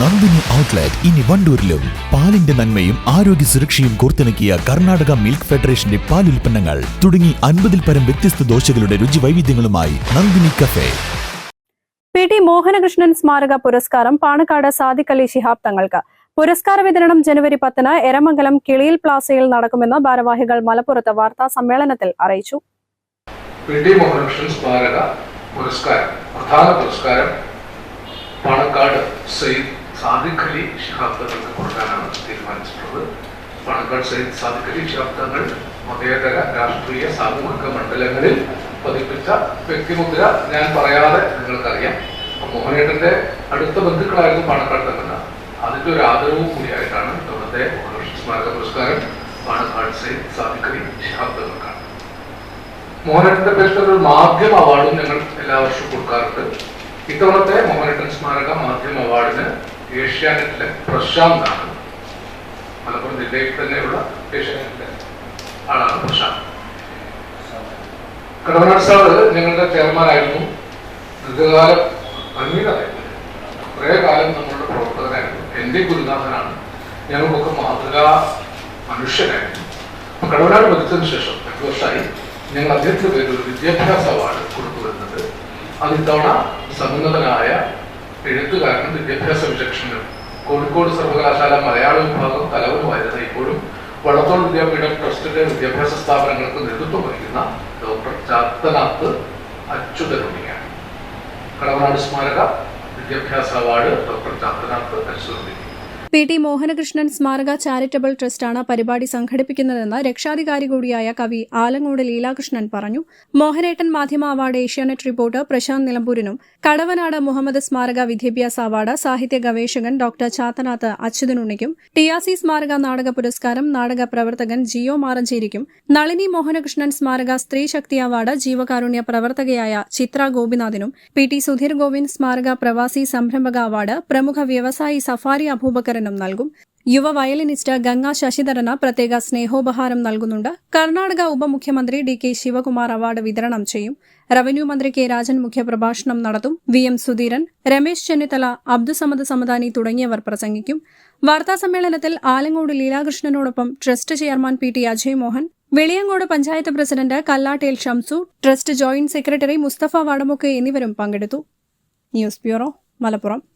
Nandini outlet ഇനി വണ്ടൂരിലും. പാലിന്റെ നന്മയും ആരോഗ്യ സുരക്ഷയും കോർത്തിണക്കിയ കർണാടക മിൽക്ക് ഫെഡറേഷന്റെ പാൽ ഉൽപ്പന്നങ്ങൾ തുടങ്ങി അൻപതിൽ പരം വ്യത്യസ്ത ദോശകളുടെ രുചി വൈവിധ്യങ്ങളുമായി Nandini cafe. P T Mohanakrishnan സ്മാരക പുരസ്കാരം പാണക്കാട് സാദിഖ് അലി ശിഹാബ് തങ്ങൾക്ക്. പുരസ്കാര വിതരണം ജനുവരി പത്തിന് എരമംഗലം കിളിയിൽ പ്ലാസയിൽ നടക്കുമെന്ന് ഭാരവാഹികൾ മലപ്പുറത്ത് വാർത്താ സമ്മേളനത്തിൽ അറിയിച്ചു. പി ടി മോഹനകൃഷ്ണൻ സ്മാരക പുരസ്കാരം പ്രധാന പുരസ്കാരം പാണക്കാട് സയ്യിദ് സാദിഖ് അലി ശിഹാബ് തങ്ങൾക്ക് കൊടുക്കാനാണ് തീരുമാനിച്ചിട്ടുള്ളത്. പണക്കാട് സൈദ് സാദിഖ് അലി ശിഹാബ് തങ്ങൾ മതേതര രാഷ്ട്രീയ സാമൂഹിക മണ്ഡലങ്ങളിൽ പതിപ്പിച്ച വ്യക്തിമുദ്ര ഞാൻ പറയാതെ നിങ്ങൾക്കറിയാം. മോഹനേട്ടന്റെ അടുത്ത ബന്ധുക്കളായിരുന്നു പാണക്കാട് തങ്ങൾ അതിന്റെ ഒരു ആദരവും കൂടിയായിട്ടാണ് ഇവിടുത്തെ സ്മാരക പുരസ്കാരം പാണക്കാട് സൈദ് സാദിഖ് അലി ശിഹാബ് തങ്ങൾക്കാണ് മോഹനേട്ടന്റെ പേരിൽ ഒരു മാധ്യമ അവാർഡും ഞങ്ങൾ എല്ലാ വർഷവും കൊടുക്കാറുണ്ട്. ഇത്തവണത്തെ മോഹനേട്ടൻ സ്മാരക മാധ്യമ അവാർഡിന് ഏഷ്യാനെറ്റിലെ പ്രശാന്ത് ആണ്. മലപ്പുറം ജില്ലയിൽ തന്നെയുള്ള ഏഷ്യാനെറ്റിലെ ആളാണ് പ്രശാന്ത്. കടവനാട് സാറ് ഞങ്ങളുടെ ചെയർമാനായിരുന്നു ദീർഘകാലം അംഗീകാരമായിരുന്നു കുറേ കാലം നമ്മളുടെ പ്രവർത്തകനായിരുന്നു. എന്റെ ഗുരുനാഥനാണ്. ഞങ്ങൾക്കൊക്കെ മാതൃകാ മനുഷ്യനായിരുന്നു. കടവനാട് പഠിച്ചതിന് ശേഷം എട്ട് വർഷമായി ഞങ്ങൾ അദ്ദേഹത്തിന് പേരിൽ ഒരു വിദ്യാഭ്യാസ അവാർഡ് കൊടുത്തു വരുന്നത് അത് ഇത്തവണ സമുന്നതനായ എഴുത്തുകാരനും വിദ്യാഭ്യാസ വിചക്ഷണം കോഴിക്കോട് സർവകലാശാല മലയാള വിഭാഗം തലവനുമായിരുന്ന ഇപ്പോഴും വടത്തോൾ വിദ്യാപീഠം ട്രസ്റ്റിന്റെ വിദ്യാഭ്യാസ സ്ഥാപനങ്ങൾക്ക് നേതൃത്വം വഹിക്കുന്ന ഡോക്ടർ ചാത്തനാത്ത് അച്യുതനുണ്ണിയാണ്. കടവനാട് സ്മാരക വിദ്യാഭ്യാസ award doctor Chathanath P T Mohanakrishnan സ്മാരക ചാരിറ്റബിൾ ട്രസ്റ്റാണ് പരിപാടി സംഘടിപ്പിക്കുന്നതെന്ന് രക്ഷാധികാരി കൂടിയായ കവി ആലങ്ങോട് ലീലാകൃഷ്ണൻ പറഞ്ഞു. മോഹനേട്ടൻ മാധ്യമ അവാർഡ് ഏഷ്യാനെറ്റ് റിപ്പോർട്ടർ പ്രശാന്ത് നിലമ്പൂരിനും കടവനാട് മുഹമ്മദ് സ്മാരക വിദ്യാഭ്യാസ അവാർഡ് സാഹിത്യ ഗവേഷകൻ ഡോക്ടർ ചാത്തനാത്ത് അച്യുതനുണ്ണിക്കും ടി ആർ സി സ്മാരക നാടക പുരസ്കാരം നാടക പ്രവർത്തകൻ ജിയോ മാറഞ്ചേരിക്കും നളിനി മോഹനകൃഷ്ണൻ സ്മാരക സ്ത്രീ ശക്തി അവാർഡ് ജീവകാരുണ്യ പ്രവർത്തകയായ ചിത്ര ഗോപിനാഥിനും പി ടി സുധീർ ഗോവിന്ദ് സ്മാരക പ്രവാസി സംരംഭക അവാർഡ് പ്രമുഖ വ്യവസായി സഫാരി അബൂബക്കറിനും നൽകും. യുവ വയലിനിസ്റ്റ് ഗംഗാ ശശിധരന് പ്രത്യേക സ്നേഹോപഹാരം നൽകുന്നുണ്ട്. കർണാടക ഉപമുഖ്യമന്ത്രി ഡി കെ ശിവകുമാർ അവാർഡ് വിതരണം ചെയ്യും. റവന്യൂ മന്ത്രി കെ രാജൻ മുഖ്യപ്രഭാഷണം നടത്തും. വി എം സുധീരൻ രമേശ് ചെന്നിത്തല അബ്ദുസമദ് സമദാനി തുടങ്ങിയവർ പ്രസംഗിക്കും. വാർത്താസമ്മേളനത്തിൽ Alangode ലീലാകൃഷ്ണനോടൊപ്പം trust chairman P T Ajay Mohan Veliyancode panchayat president Kallattel Shamsu trust joint secretary Musthafa വാടമൊക്കെ എന്നിവരും പങ്കെടുത്തു. News bureau Malappuram.